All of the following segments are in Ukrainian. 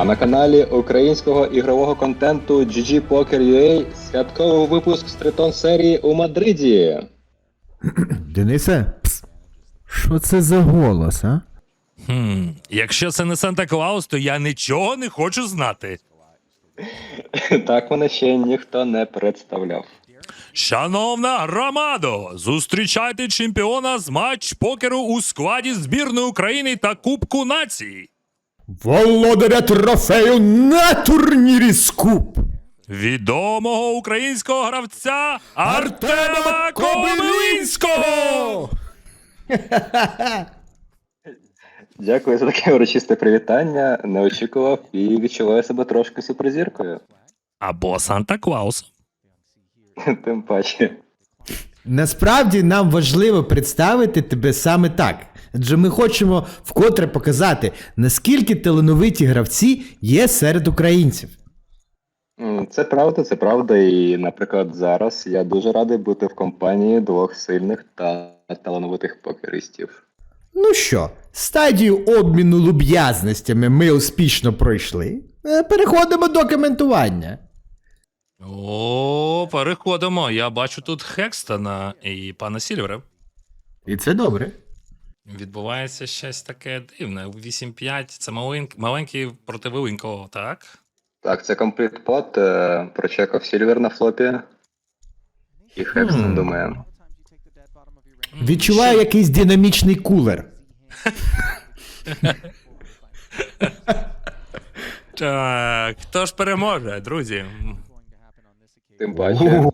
А на каналі українського ігрового контенту GG Poker UA святковий випуск стритон серії у Мадриді. Денисе, пс, що це за голос, а? Хм, якщо це не Санта Клаус, то я нічого не хочу знати. Так мене ще ніхто не представляв. Шановна громадо, зустрічайте чемпіона з матч покеру у складі збірної України та Кубку нації. Володаря трофею на турнірі Скуп! Відомого українського гравця Артема Кобилинського! Дякую за таке урочисте привітання. Не очікував і відчуваю себе трошки суперзіркою. Або Санта Клаус. Тим паче. Насправді нам важливо представити тебе саме так. Адже ми хочемо вкотре показати, наскільки талановиті гравці є серед українців. Це правда, це правда. І, наприклад, зараз я дуже радий бути в компанії двох сильних та талановитих покеристів. Ну що, стадію обміну люб'язностями ми успішно пройшли. Е, Переходимо до коментування. О, переходимо. Я бачу тут Хекстона і пана Сільвера. І це добре. Відбувається щось таке дивне. 8-5 це маленький, маленький проти великого, так? Так, це комплект пот, е, прочекав Сільвер на флопі. І Хекстон думає. Відчуваю якийсь динамічний кулер. Так, хто ж переможе, друзі? Тим паче.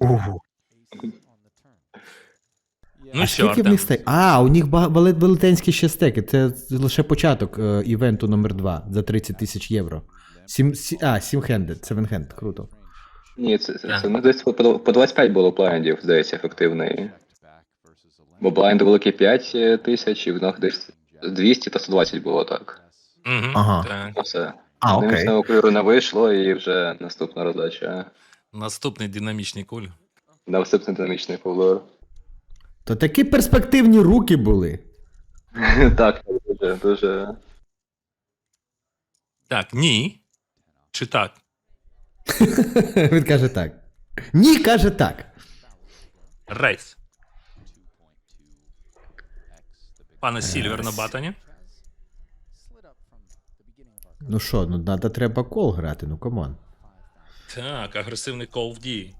Ну а скільки в них стек? А, у них велетенські ще стеки. Це лише початок е, івенту номер 2 за 30 тисяч євро. Сім, сі, а, сімхендед, севенхенд, круто. Ні, це, це, це ну, десь по, по 25 було блайндів, здається, ефективний. Бо блайнди великі 5 тисяч, і в них десь 200 та 120 було так. Мгм, Ага. так. Ну все. А, окей. Дивимося, кольору не вийшло, і вже наступна роздача. Наступний динамічний куль. Наступний динамічний колор. То такі перспективні руки були. Так, дуже, дуже. Так, ні. Чи так? Він каже так. Ні, каже так. Рейс. Пане Сільвер на батоні. Ну що, ну надо треба кол грати, ну камон. Так, агресивний кол в дії.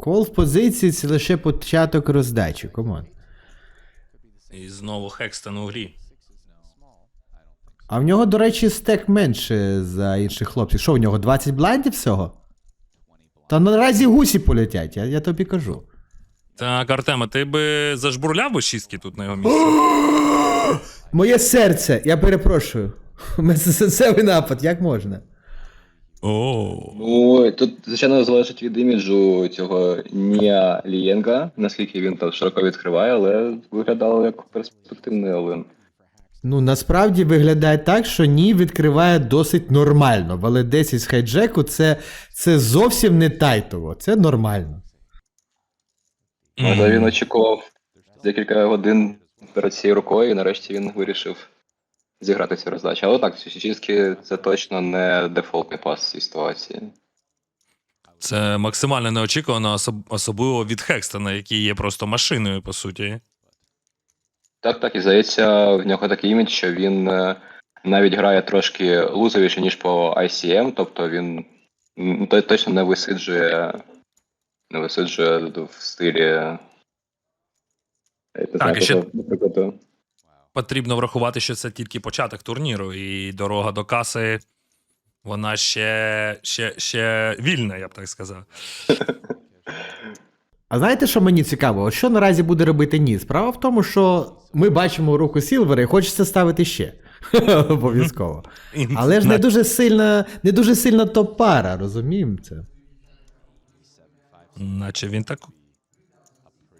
Кол в позиції це лише початок роздачі, камон. І знову Хекстон у грі. А в нього, до речі, стек менше за інших хлопців. Що в нього, 20 блайндів всього? Та наразі гусі полетять, я, я тобі кажу. Так, Артема, ти би зажбурляв би шістки тут на його місці? Моє серце, я перепрошую. У мене серцевий напад, як можна? О. Ну, тут, звичайно, залежить від іміджу цього Ніа Лієнга, наскільки він там широко відкриває, але виглядало як перспективний Олен. Ну, насправді виглядає так, що ні відкриває досить нормально. Але 10 з хайджеку це, це зовсім не тайтово, це нормально. Але він очікував декілька годин перед цією рукою, і нарешті він вирішив зіграти цю роздачу. Але так, Січинський це точно не дефолтний пас в цій ситуації. Це максимально неочікувано, особливо від Хекстона, який є просто машиною, по суті. Так, так, і здається, в нього такий імідж, що він е, навіть грає трошки лузовіше, ніж по ICM, тобто він точно не висиджує, не висиджує в стилі. е, не знаю, і ще- наприклад, Потрібно врахувати, що це тільки початок турніру, і дорога до каси, вона ще, ще, ще вільна, я б так сказав. А знаєте, що мені цікаво? От що наразі буде робити ні? Справа в тому, що ми бачимо руку Сілвера і хочеться ставити ще. Обов'язково. Але ж не дуже сильна, не дуже сильна топ-пара, розуміємо це. Наче він так.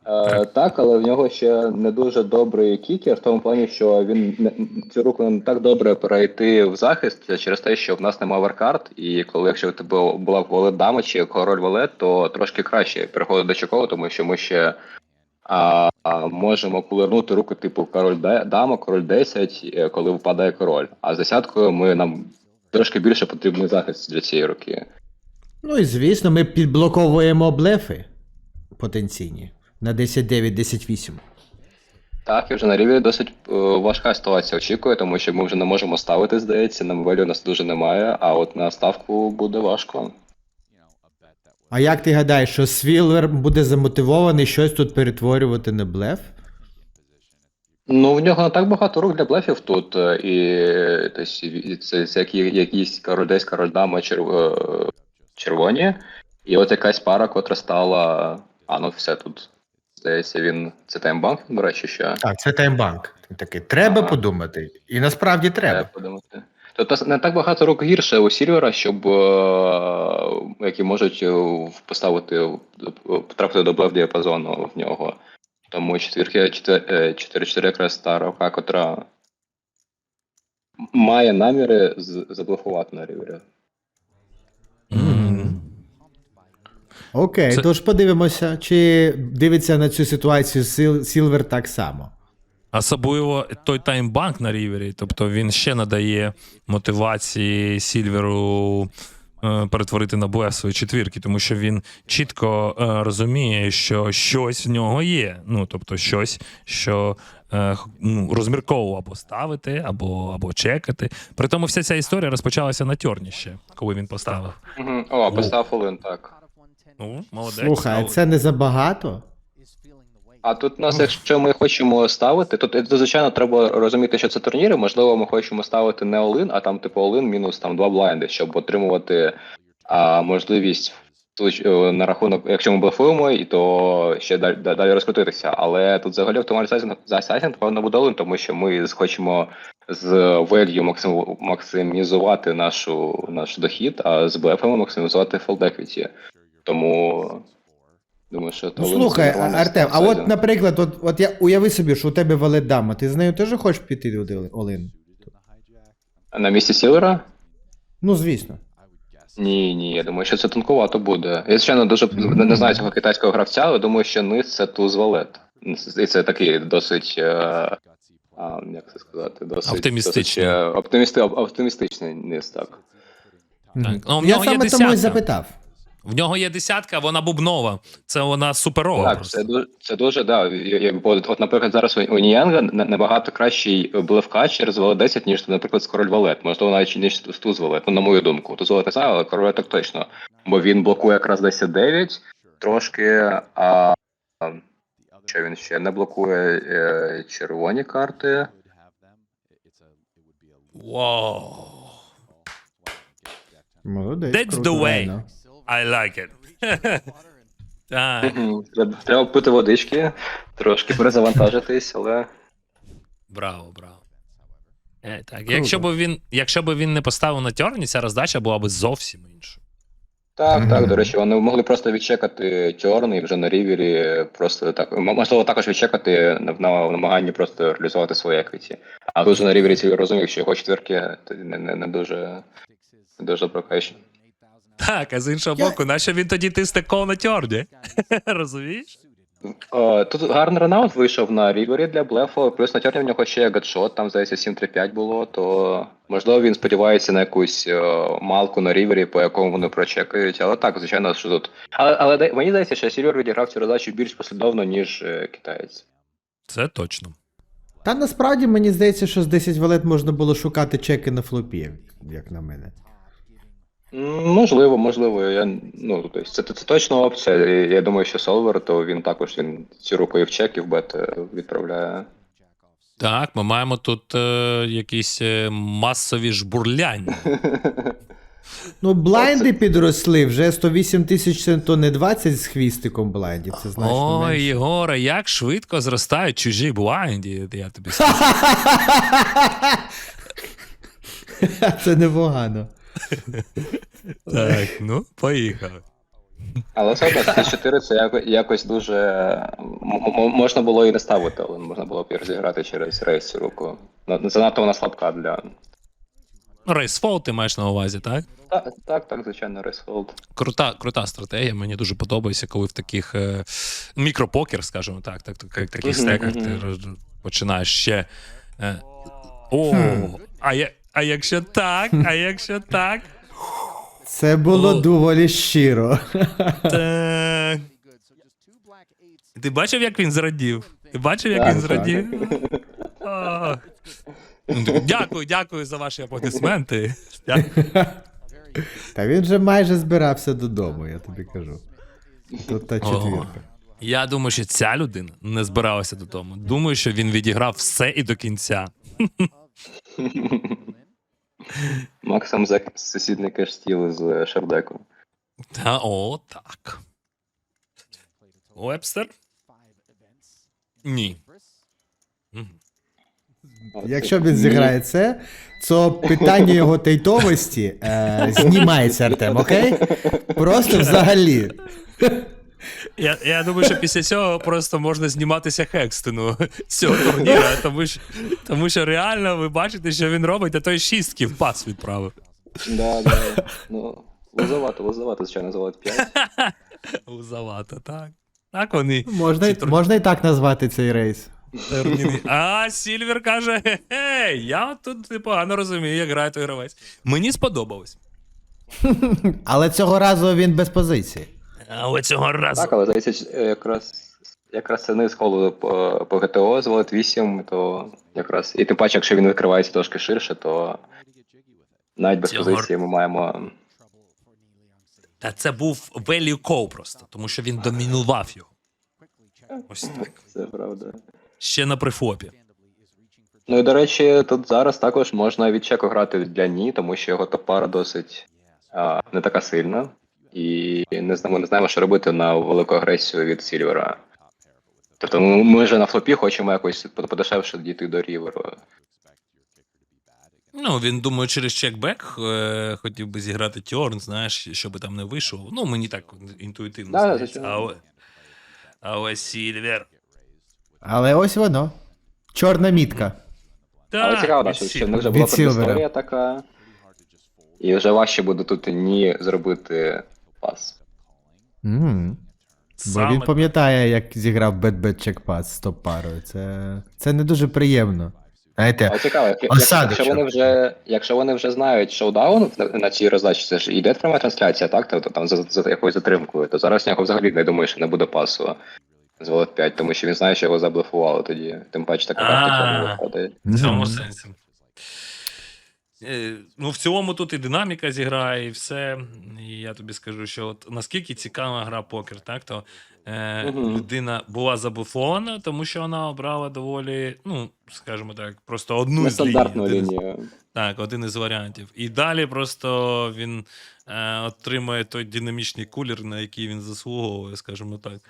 Е, так, але в нього ще не дуже добрий кікер, в тому плані, що він не, цю руку не так добре перейти в захист через те, що в нас немає варкарт, і коли якщо в тебе була волет дама чи король валет, то трошки краще переходити до чекова, тому що ми ще а, а можемо повернути руку типу король дама, король 10, е, коли випадає король. А з десяткою ми нам трошки більше потрібний захист для цієї руки. Ну і звісно, ми підблоковуємо блефи потенційні на 10-9, 10-8. Так, і вже на рівні досить е, важка ситуація очікує, тому що ми вже не можемо ставити, здається, на мовелі у нас дуже немає, а от на ставку буде важко. А як ти гадаєш, що Свілвер буде замотивований щось тут перетворювати на блеф? Ну, в нього не так багато рук для блефів тут, е, і це, це якісь король десь король дама черв... е, червоні. І от якась пара, котра стала. А, ну все тут. Здається, він. Це таймбанк, до речі, ще. Так, це таймбанк. Такий, треба Ага. подумати. І насправді треба. Треба подумати. Тобто не так багато рук гірше у Сільвера, щоб е, які можуть е, поставити е, потрапити до блеф діапазону в нього. Тому четвірки 4-4 якраз та рука, котра має наміри з- заблефувати на рівері. Мгм. Окей, Це- тож подивимося, чи дивиться на цю ситуацію Сіл- Сілвер так само. Особливо той таймбанк на рівері, тобто він ще надає мотивації Сільверу е, перетворити на блеф свої четвірки, тому що він чітко е, розуміє, що щось в нього є. Ну, тобто, щось, що е, ну, розмірково або ставити, або, або чекати. При тому вся ця історія розпочалася на тьорні ще, коли він поставив. О, постав Олин, так. Ну, молодець. Слухай, а молодець. це не забагато? А тут у нас, якщо ми хочемо ставити, то, то звичайно треба розуміти, що це турніри. Можливо, ми хочемо ставити не Олин, а там типу Олин мінус там два блайнди, щоб отримувати а, можливість е, на рахунок, якщо ми блефуємо, і то ще далі, далі розкрутитися. Але тут взагалі оптималізація засайтінг, певно, буде Олин, тому що ми хочемо з value максиму- максимізувати нашу, наш дохід, а з блефами максимізувати fold equity. Тому думаю, що Ну слухай, Артем, а от, наприклад, от, от я уяви собі, що у тебе валет дама, ти з нею теж хочеш піти Оли- Олин? На місці Сілера? Ну, звісно. Ні, ні, я думаю, що це тонкувато буде. Я, звичайно, дуже не, не знаю цього китайського гравця, але думаю, що низ це туз валет. І це такий досить. е, а, як це сказати, досить Оптимістичний. Досить, е, оптимісти, оптимістичний низ, так. Мгм. Ну, я саме тому і запитав. В нього є десятка, вона бубнова. Це вона суперова. Так, просто. це дуже, це дуже, да. От, от, наприклад, зараз у Ніянга набагато кращий блефкач через валет 10, ніж, наприклад, з король валет. Можливо, навіть ніж з туз валет, ну, на мою думку. Туз валет не знаю, але король так точно. Бо він блокує якраз 10-9 трошки, а що він ще не блокує е, червоні карти. Вау. Молодець. That's the way. I like it. так. Треба, треба пити водички, трошки перезавантажитись, але. браво, браво. Е, так. Якщо б він, якщо б він не поставив на тьорні, ця роздача була б зовсім інша. Так, Мгм. так, до речі, вони могли просто відчекати чорний вже на рівері, просто так. м- Можливо, також відчекати на, на намаганні просто реалізувати свої еквіті. А тут же на рівері ці розумів, що його четвірки то не, не, не дуже не дуже прокачені. Так, а з іншого Я- боку, нащо він тоді тисне кол на тьорні? Розумієш? О, тут гарний ранаут вийшов на рівері для блефу, плюс на тьорні в нього ще є гадшот, там здається 7-3-5 було, то можливо він сподівається на якусь е, малку на рівері, по якому вони прочекають. Але так, звичайно, що тут. Але, але мені здається, що Сільвер відіграв цю роздачу більш послідовно, ніж е, китаєць. Це точно. Та насправді мені здається, що з 10 валет можна було шукати чеки на флопі, як, як на мене. Можливо, можливо. Я, ну, тобто, це, це точно опція. І Я думаю, що Солвер, то він також він ці руки в чек і в бет е, відправляє. Так, ми маємо тут е, якісь е, масові жбурляння. Ну, блайнди підросли, вже 108 тисяч це то не 20 з хвістиком блайндів, це значно Ой, менше. Єгоре, як швидко зростають чужі блайнді, я тобі скажу. Це непогано. Так, ну, поїхали. Але все одно ці 4 це якось дуже. можна було і не ставити, але можна було б і розіграти через рейс цю руку. Ну, Занадто вона слабка для. Рейсфол ти маєш на увазі, так? Так, так, так, звичайно, Рейсфолд. Крута, крута стратегія. Мені дуже подобається, коли в таких е, мікропокер, скажімо так, так, так таких стеках ти починаєш ще. Е, о, а, я, а якщо так, а якщо так, Це було О. доволі щиро. так. Ти бачив, як він зрадів? Ти бачив, як Так, він так. зрадів? О. Дякую, дякую за ваші аплодисменти. Дякую. Та він же майже збирався додому, я тобі кажу. Тут та четвірка. Я думаю, що ця людина не збиралася додому. Думаю, що він відіграв все і до кінця. Максим Зек сусідний кеш стіл з Шердеку. Та о, так. Вебстер? Ні. Якщо він зіграє це, то питання його тейтовості е, знімається, Артем, окей? Просто взагалі. Я, я думаю, що після цього просто можна зніматися Хекстену цього турніра, тому що, тому що реально ви бачите, що він робить, а той шістки в пас відправив. Да, да. Ну, лозовато, лозовато, звичайно, завод 5. Узавато, так. Так вони. Можна, й- тур- можна і так назвати цей рейс. А Сільвер каже: гей, я тут непогано розумію, як грає той гравець. Мені сподобалось. Але цього разу він без позиції. Але цього разу. Так, але здається, е, якраз якраз це низ колу по, по ГТО з Волод 8, то якраз. І тим паче, якщо він відкривається трошки ширше, то навіть без Цього- позиції ми маємо. Та це був value call просто, тому що він домінував його. Ось так. Це правда. Ще на прифлопі. Ну і до речі, тут зараз також можна від чеку грати для ні, тому що його топара досить а, не така сильна. І не знаємо, не знаємо, що робити на велику агресію від Сільвера. Тобто ми, ми вже на флопі хочемо якось подешевше дійти до ріверу. Ну, він думаю, через чекбек е, хотів би зіграти Тьорн, знаєш, щоб там не вийшов. Ну, мені так інтуїтивно Да, здається. Але, але Сільвер. Але ось воно. Чорна мітка. Але цікаво, що, що в вже була предісторія така. І вже важче буде тут ні зробити пас. М. Бо Саме він пам'ятає, як зіграв бет-бет чекпас з топ-парою. Це, це не дуже приємно. Знаєте, Але цікаво, як- як- якщо вони вже, якщо вони вже знають шоудаун на, на цій роздачі, це ж йде пряма трансляція, так? Тобто там за, за якоюсь затримкою, то зараз в нього взагалі не думаю, що не буде пасу з Волод 5, тому що він знає, що його заблефували тоді. Тим паче така А. тактика не виходить. В цьому сенсі. Е, Ну, в цілому тут і динаміка зіграє, і все. І я тобі скажу, що от наскільки цікава гра покер, так? То е, Мгм. людина була заблефована, тому що вона обрала доволі, ну, скажімо так, просто одну з ліній. Один лінію. Так, один із варіантів. І далі просто він е, отримує той динамічний кулер, на який він заслуговує, скажімо так.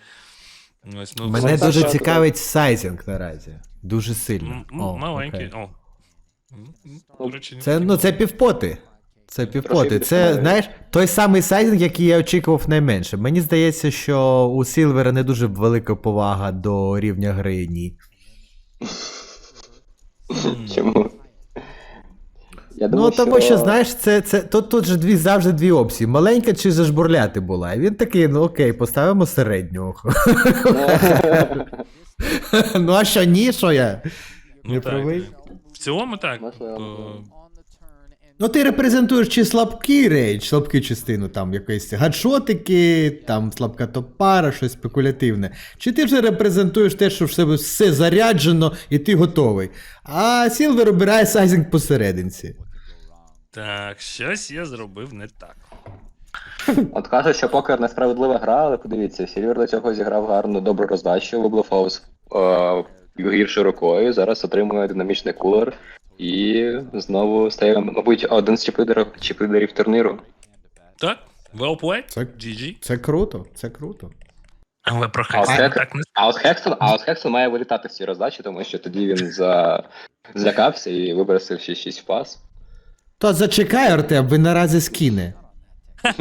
Ось, ну, Мене дуже цікавить сайзинг наразі. Дуже сильно. м- м- О, маленький. окей. О. Це, ну, це півпоти. Це півпоти. Це, знаєш, той самий сайзинг, який я очікував найменше. Мені здається, що у Сілвера не дуже велика повага до рівня гри ні. Чому? Я Ну, тому що, знаєш, це, це, тут, тут же дві, завжди дві опції. Маленька чи зажбурляти була. І він такий, ну окей, поставимо середню. ну а що, ні, що я? Ну, Не так. правий? В цілому так. Е, Ну, ти репрезентуєш чи слабкий рейдж, слабку частину, там якоїсь гадшотики, там слабка топара, щось спекулятивне. Чи ти вже репрезентуєш те, що в себе все заряджено і ти готовий. А Сілвер обирає сайзинг посерединці. Так, щось я зробив не так. От кажуть, що покер несправедлива гра, але подивіться, Сільвер до цього зіграв гарну добру роздачу, виблофав з гіршою рукою, зараз отримує динамічний кулер і знову стає, мабуть, один з чіплідерів, чіплідерів турніру. Так, well played, Так. GG. Це круто, це круто. Але про от, так не а от Хекстон, а от Хекстон має вилітати з цієї роздачі, тому що тоді він за... злякався і вибросив 6-6 пас. То зачекай, Артем, він наразі скине.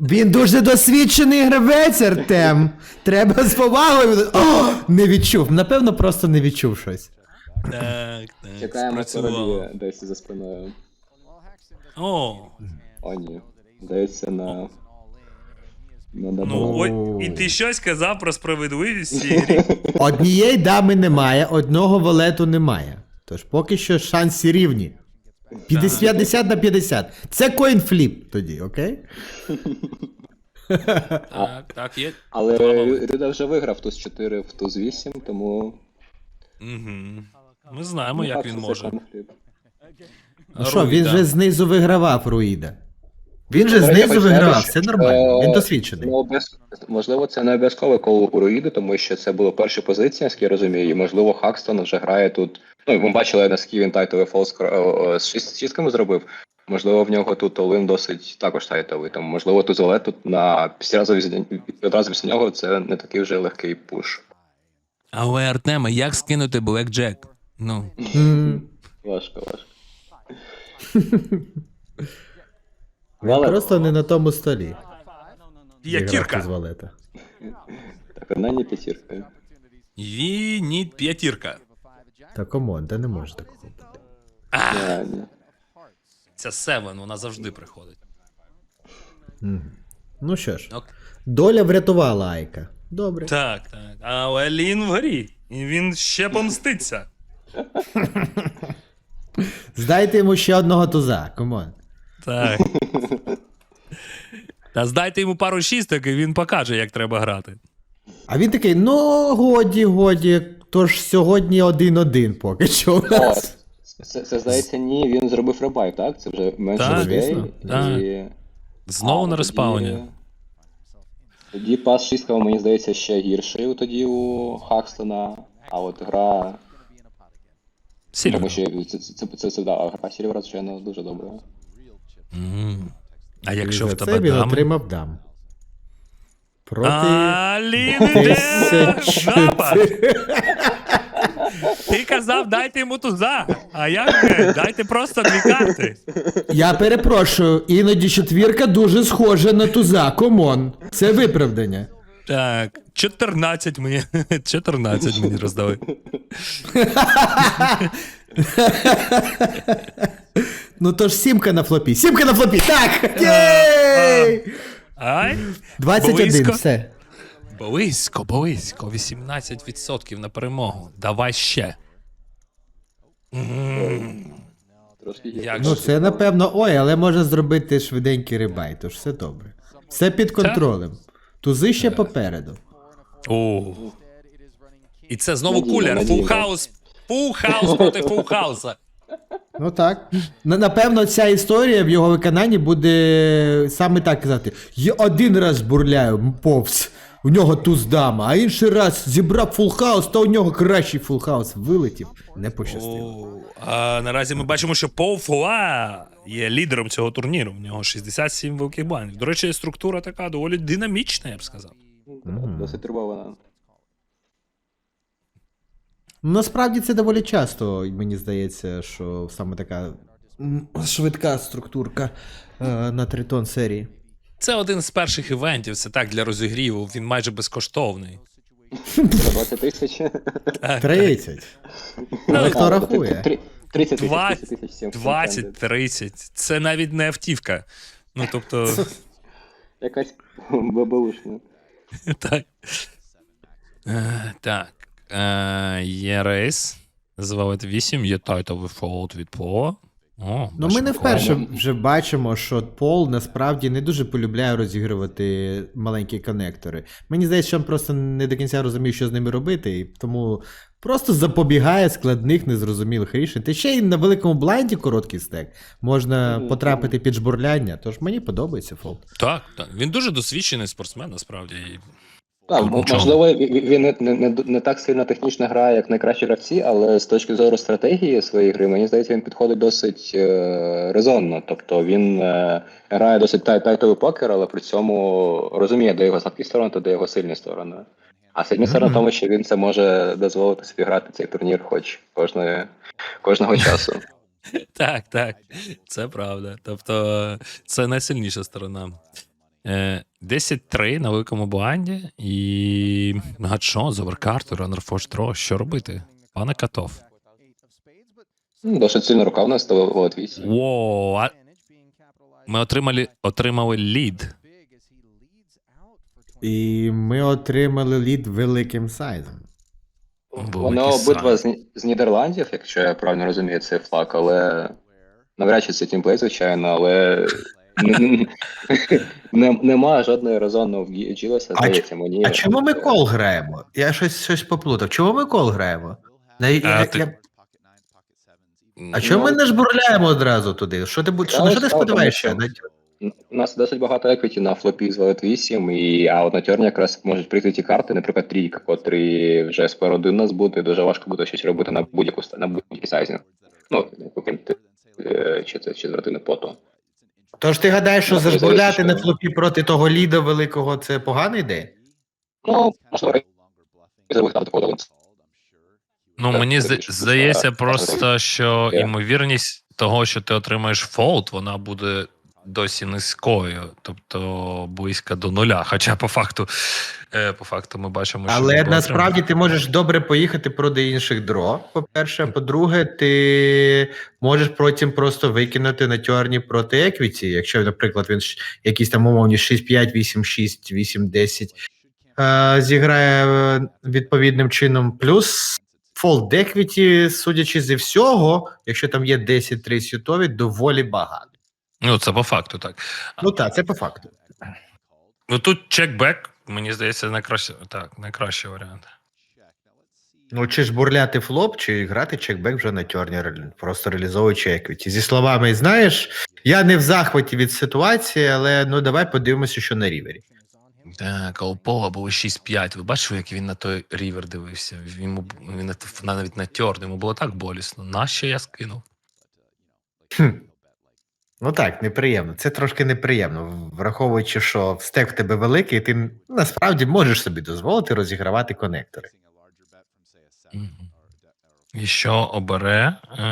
Він дуже досвідчений гравець, Артем. Треба з повагою. О, не відчув. Напевно, просто не відчув щось. Так, так. Чекаємо спрацювало. королі десь за спиною. О, О, ні. Здається, на. На ну дабл. ой, і ти щось казав про справедливість цієї грі? Однієї дами немає, одного валету немає. Тож поки що шанси рівні. 50 50 на 50. Це коінфліп тоді, окей? Так, так, є. Але. Рюда вже виграв туз 4 в туз 8, тому. Угу. Ми знаємо, ну, як так, він це може. конфлікт. Ну що, він же знизу вигравав Руїда. Він же знизу сказати, все що нормально, він досвідчений. Можливо, це не обов'язково коло у Руїди, тому що це була перша позиція, наскільки я розумію, і можливо Хакстон вже грає тут. Ну, ми бачили, наскільки він тайтовий фолс з шістками зробив. Можливо, в нього тут Олин досить також тайтовий. Тому, можливо, тут Золет тут на після одразу після нього це не такий вже легкий пуш. Але Артема, як скинути Блек Джек? Ну. Важко, важко. Валет. просто не на тому столі. П'ятірка. Валета. Так, одна не п'ятірка. Вініть п'ятірка. Та комон, та не може такого бути. Ні, ні. Ця Севен, вона завжди приходить. Ну що ж, Ок. доля врятувала Айка. Добре. Так, так. Але Лін в грі. І він ще помститься. Здайте йому ще одного туза, комон. Так. Та здайте йому пару шісток, і він покаже, як треба грати. А він такий: ну, годі, годі. Тож сьогодні один-один поки що у нас. це, це здається, ні, він зробив ребай, так? Це вже менше Так, людей. звісно. Так. І... Знову А, на респауні. Тоді пас шістка, мені здається, ще гірший тоді у Хакстона, а от гра. Сільвер. Тому що це, це, це, це, це, да, гра Сільвера, звичайно, дуже добра. А якщо в тебе він отримав дам. Проти. Жаба. Ти казав, дайте йому туза. А як же? Дайте просто дві карти. Я перепрошую, іноді четвірка дуже схожа на туза, комон. Це виправдання. Так, 14 мені. 14 мені роздали. Ну то ж сімка на флопі. Сімка на флопі! Так! Єй! Ай! 21, Близько. все. Близько, близько. 18% на перемогу. Давай ще. Трошки. Як Ну же? це напевно. Ой, але може зробити швиденький рибай, тож все добре. Все під контролем. Тузи ще попереду. О. І це знову Надійно, кулер. надійно. Фул хаус. Фул хаус проти фул хауса. Ну так. Напевно, ця історія в його виконанні буде саме так казати: Я один раз бурляю повз, у нього туз дама, а інший раз зібрав фулхаус, та у нього кращий фулхаус вилетів. Не пощастило. О, А наразі ми бачимо, що Пол є лідером цього турніру. У нього 67 великих банів. До речі, структура така доволі динамічна, я б сказав. Досить турбована. Ну, Насправді це доволі часто, мені здається, що саме така швидка структурка е, на тритон серії. Це один з перших івентів, це так для розігріву, він майже безкоштовний. За 20 тисяч. 30. Але хто рахує? Три- 30 тисяч, 20, 30 тисяч, всім 20, 30. Це навіть не автівка. Ну тобто, Якась бабушка. так. Е, Так. Е, Є рейс. Звалет 8, є тайтовий фолд від По. О, Ну, ми не вперше вже бачимо, що Пол насправді не дуже полюбляє розігрувати маленькі конектори. Мені здається, що він просто не до кінця розуміє, що з ними робити, і тому просто запобігає складних незрозумілих рішень. Та ще й на великому блайнді короткий стек можна Мгм. потрапити під жбурляння, тож мені подобається фолд. Так, так. Він дуже досвідчений спортсмен, насправді. І Так, можливо, він не, не, не, так сильно технічно грає, як найкращі гравці, але з точки зору стратегії своєї гри, мені здається, він підходить досить е, резонно. Тобто він е, грає досить тай, тайтовий покер, але при цьому розуміє, де його слабкі сторони, та де його сильні сторони. А сильні сторони в тому, що він це може дозволити собі грати цей турнір, хоч кожної, кожного часу. Так, так, це правда. Тобто, це найсильніша сторона. Е, 10-3 на великому бланді і Гатшон, Зоверкарту, Раннер Фош Що робити? Пане Катов. Ну, Досить сильна рука в нас Волод 8. Воу, а ми отримали, отримали лід. І ми отримали лід великим сайзом. Вони обидва з, з Нідерландів, якщо я правильно розумію цей флаг, але навряд чи це тімплей, звичайно, але не- немає жодної резонного в здається мені. А чому ми кол граємо? Я щось, щось поплутав. Чому ми кол граємо? Я- А чому ми не жбурляємо одразу туди? Що ти, що, ти сподіваєшся? У нас досить багато еквіті на флопі з Волод 8, і, а от на тьорні якраз можуть прийти ті карти, наприклад, трійка, котрі вже з 1 у нас буде, дуже важко буде щось робити на будь-яку на будь-який сайзінг. Ну, окрім е, чи це четвертини поту. Тож ти гадаєш, що Ну, здається, зажбурляти на флопі проти того ліда великого це погана ідея? Ну, можливо, і зробити там такого Ну, Так, мені зда- здається просто, що ймовірність того, що ти отримаєш фолд, вона буде досі низькою, тобто близька до нуля. Хоча по факту, е, по факту ми бачимо, що Але насправді ти можеш добре поїхати проти інших дро. По-перше, по-друге, ти можеш потім просто викинути на тьорні проти еквіті, якщо, наприклад, він якісь там умовні 6-5, 8-6, 8-10 е, зіграє е, відповідним чином. Плюс фолд еквіті, судячи зі всього, якщо там є 10-3 світові, доволі багато. Ну, це по факту так. Ну так, це по факту. Ну тут чекбек, мені здається, найкраще, так, найкращий варіант. Ну, чи ж бурляти флоп, чи грати чекбек вже на тьорні, просто реалізовуючи еквіті. Зі словами, знаєш, я не в захваті від ситуації, але ну давай подивимося, що на рівері. Так, а у Пола було 6-5. Ви бачили, як він на той рівер дивився? Він, йому він на- навіть натер, йому було так болісно. Нащо я скинув? Хм. Ну так, неприємно. Це трошки неприємно, враховуючи, що стек в тебе великий, ти насправді можеш собі дозволити розігравати конектори. І що обере? Е,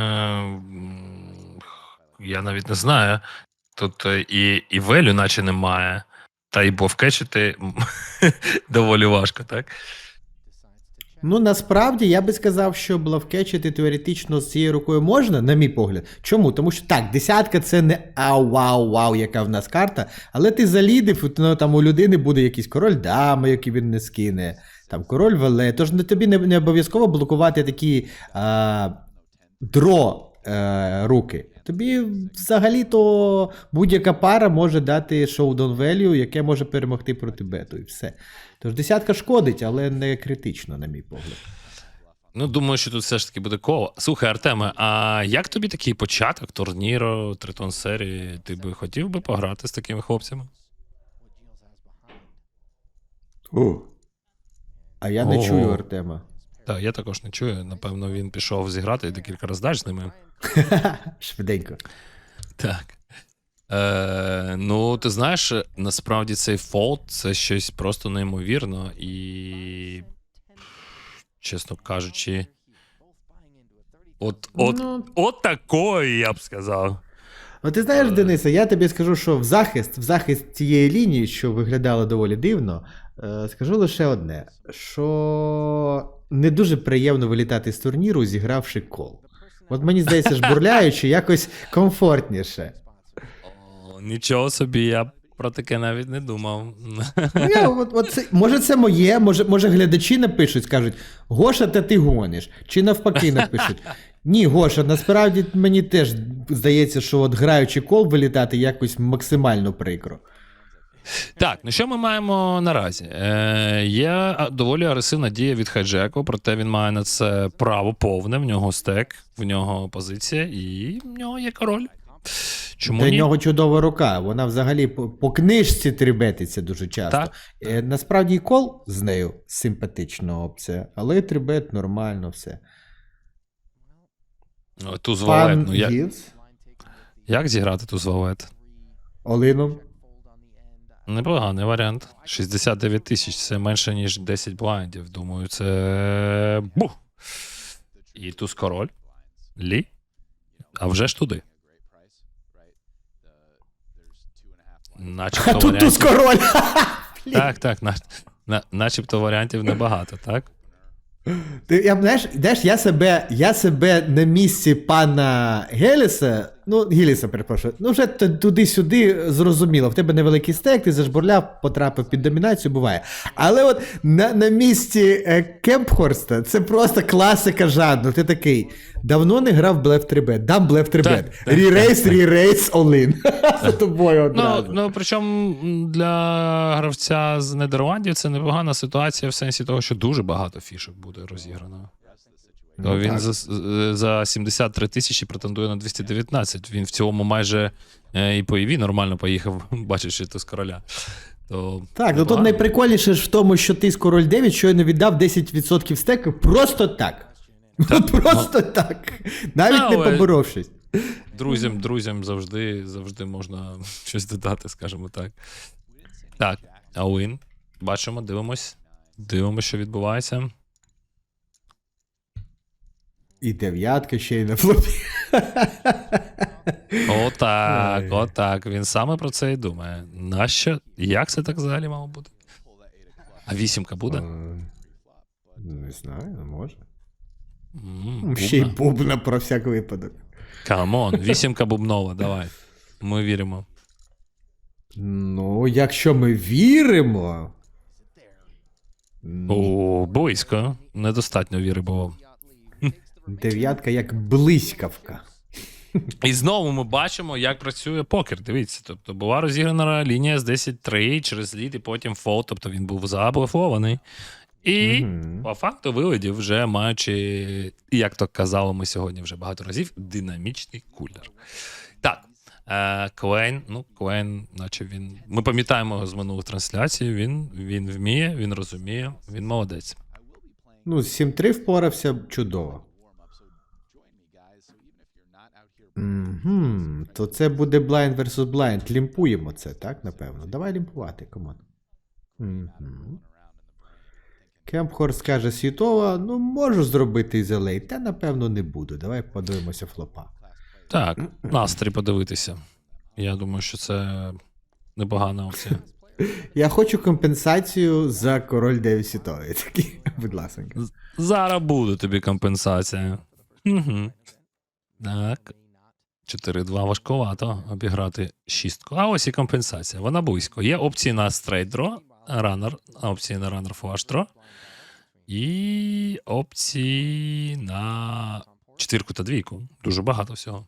я навіть не знаю. Тут е, і, і велю, наче немає. Та й бовкечити доволі важко, так? Ну насправді я би сказав, що блавкетчити теоретично з цією рукою можна, на мій погляд. Чому? Тому що так, десятка це не ау вау вау, яка в нас карта, але ти залідив, ну, там у людини буде якийсь король дами, який він не скине, там король веле. Тож на тобі не, не обов'язково блокувати такі а, дро е, руки. Тобі взагалі-то будь-яка пара може дати showdown value, яке може перемогти проти бету, і все. Тож десятка шкодить, але не критично, на мій погляд. Ну, думаю, що тут все ж таки буде коло. Слухай, Артеме, а як тобі такий початок турніру, тритон серії? Ти би хотів би пограти з такими хлопцями? О. А я не Ого. чую Артема. Так, я також не чую. Напевно, він пішов зіграти і декілька разів даш з ними. Швиденько. Так. Е, ну, ти знаєш, насправді цей фолд це щось просто неймовірно і, чесно кажучи, от, от, Ну, от такої, я б сказав. ну, ти знаєш, Денисе, я тобі скажу, що в захист, в захист цієї лінії, що виглядало доволі дивно, е, скажу лише одне: що не дуже приємно вилітати з турніру, зігравши кол. От мені здається, жбурляючи якось комфортніше. О, нічого собі, я про таке навіть не думав. Я, от, от це, може, це моє, може, може глядачі напишуть, скажуть: Гоша, та ти гониш. Чи навпаки напишуть. Ні, Гоша, насправді мені теж здається, що от граючи кол вилітати якось максимально прикро. Так, ну що ми маємо наразі? Е, є доволі агресивна дія від хайджеку, проте він має на це право повне, в нього стек, в нього позиція, і в нього є король. Чому Для ні? нього чудова рука. Вона взагалі по, по книжці трибетиться дуже часто. Так. Е, насправді і кол з нею симпатична опція, але трибет нормально все. О, Туз валет. Ну, як, Гілс як зіграти туз валет? Олином. Непоганий варіант. 69 тисяч це менше, ніж 10 блайндів. Думаю, це. Бух! І туз король. Лі. А вже ж туди. Начебто тут туз король. Так, так. На... На... Начебто варіантів небагато, так? Ти, я, знаєш, знаєш, я себе, я себе на місці пана Геліса, ну, Геліса, перепрошую, ну вже туди-сюди зрозуміло. В тебе невеликий стек, ти зажбурляв, потрапив під домінацію, буває. Але от на, на місці е, Кемпхорста це просто класика жанру. Ти такий. Давно не грав Блеф 3 дам Блеф 3 Так, так, Ререйс, так, так. ререйс, all-in. За тобою Ну, одразу. ну причому для гравця з Нідерландів це непогана ситуація в сенсі того, що дуже багато фішок буде розіграно. То Ну, він так. за, за 73 тисячі претендує на 219. Він в цілому майже е, і по ІВі нормально поїхав, бачачи то з короля. То Так, ну тут найприкольніше ж в тому, що ти з король 9 щойно віддав 10% стеку просто так. просто так. Навіть не поборовшись. друзям, друзям завжди, завжди можна щось додати, скажімо так. Так, Ауін. Бачимо, дивимось. Дивимось, що відбувається. І дев'ятка ще й на флопі. Отак, отак. Він саме про це і думає. Нащо? Як це так взагалі мало бути? А вісімка буде? Е, Не знаю, може. М, Ще й бубна. бубна про всяк випадок. Камон, вісімка бубнова, давай. Ми віримо. Ну, якщо ми віримо. О, близько. Недостатньо віри було. Дев'ятка як блискавка. І знову ми бачимо, як працює покер. Дивіться, тобто була розіграна лінія з 10-3 через лід, і потім фол, тобто він був заблефований. І Мгм. по факту вилетів, вже маючи, як то казали ми сьогодні вже багато разів, динамічний кулер. Так. Е, Клейн, ну, Клейн, наче він. Ми пам'ятаємо його з минулих трансляцій. Він, він вміє, він розуміє, він молодець. Ну, 7-3 впорався чудово. Угу. То це буде blind versus blind. Лімпуємо це, так, напевно. Давай лімпувати, команд. Угу. Кемпхор скаже світова, ну можу зробити LA, та напевно не буду. Давай подивимося флопа. Так, настрій подивитися. Я думаю, що це непогана опція. Я хочу компенсацію за король 9 світовий. Такий, будь ласка. Зараз буде тобі компенсація. Угу. Так. 4-2 важковато обіграти шістку. А ось і компенсація. Вона близько. Є опції на стрейдро, ранер, опції на ранер флаштро. І опції на четвірку та двійку. Дуже багато всього.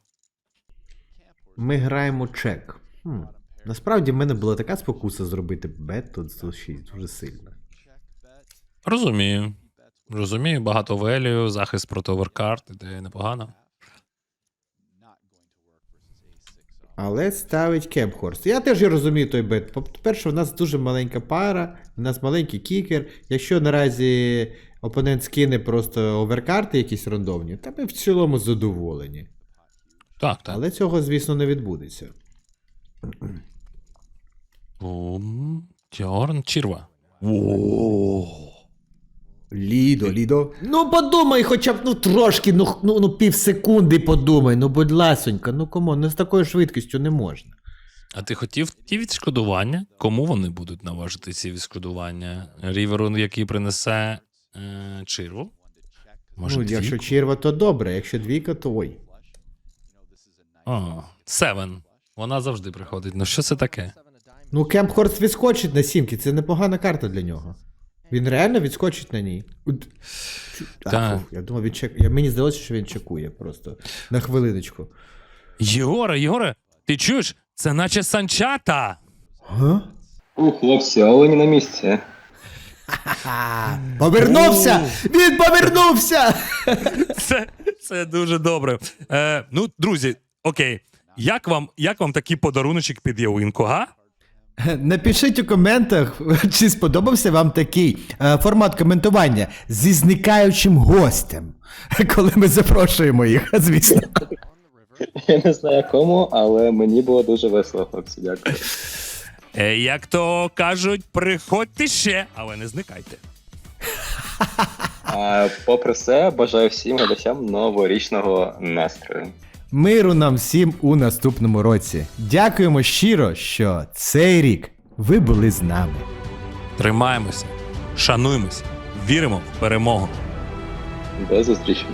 Ми граємо чек. Хм. Насправді в мене була така спокуса зробити бет тут 106 дуже сильно. Розумію. Розумію, багато велію, захист проти оверкарт, ідея непогана. Але ставить Кемпхорст. Я теж розумію той бет. По-перше, в нас дуже маленька пара, у нас маленький кікер. Якщо наразі опонент скине просто оверкарти якісь рандомні, то ми в цілому задоволені. Так, так. Але цього, звісно, не відбудеться. Бум. Тьорн Чірва. О. Лідо, Лідо. Ну подумай, хоча б ну трошки, ну, ну, ну пів секунди подумай, ну будь ласонька, ну кому, ну з такою швидкістю не можна. А ти хотів ті відшкодування? Кому вони будуть наважити ці відшкодування? Ріверу, який принесе е, Чирву? Може, ну, якщо двійку? черва, то добре, якщо двійка, то ой. А, Севен. Вона завжди приходить. Ну що це таке? Ну, Кемпхорст відскочить на сімки, це непогана карта для нього. Він реально відскочить на ній. От. А, Так. фу, я думав, він чек... мені здалося, що він чекує просто. На хвилиночку. Єгоре, Єгоре, ти чуєш? Це наче санчата. Га? У, хлопці, але не на місці. Повернувся! Він повернувся! Це, це дуже добре. Е, ну, друзі, окей. Як вам, як вам такий подаруночок під ялинку, га? Напишіть у коментах, чи сподобався вам такий е, формат коментування зі зникаючим гостем, коли ми запрошуємо їх, звісно. Я не знаю кому, але мені було дуже весело, хлопці. Дякую. Е, як то кажуть, приходьте ще, але не зникайте. Попри все, бажаю всім глядачам новорічного настрою. Миру нам всім у наступному році. Дякуємо щиро, що цей рік ви були з нами. Тримаємося, шануємося, віримо в перемогу. До зустрічі.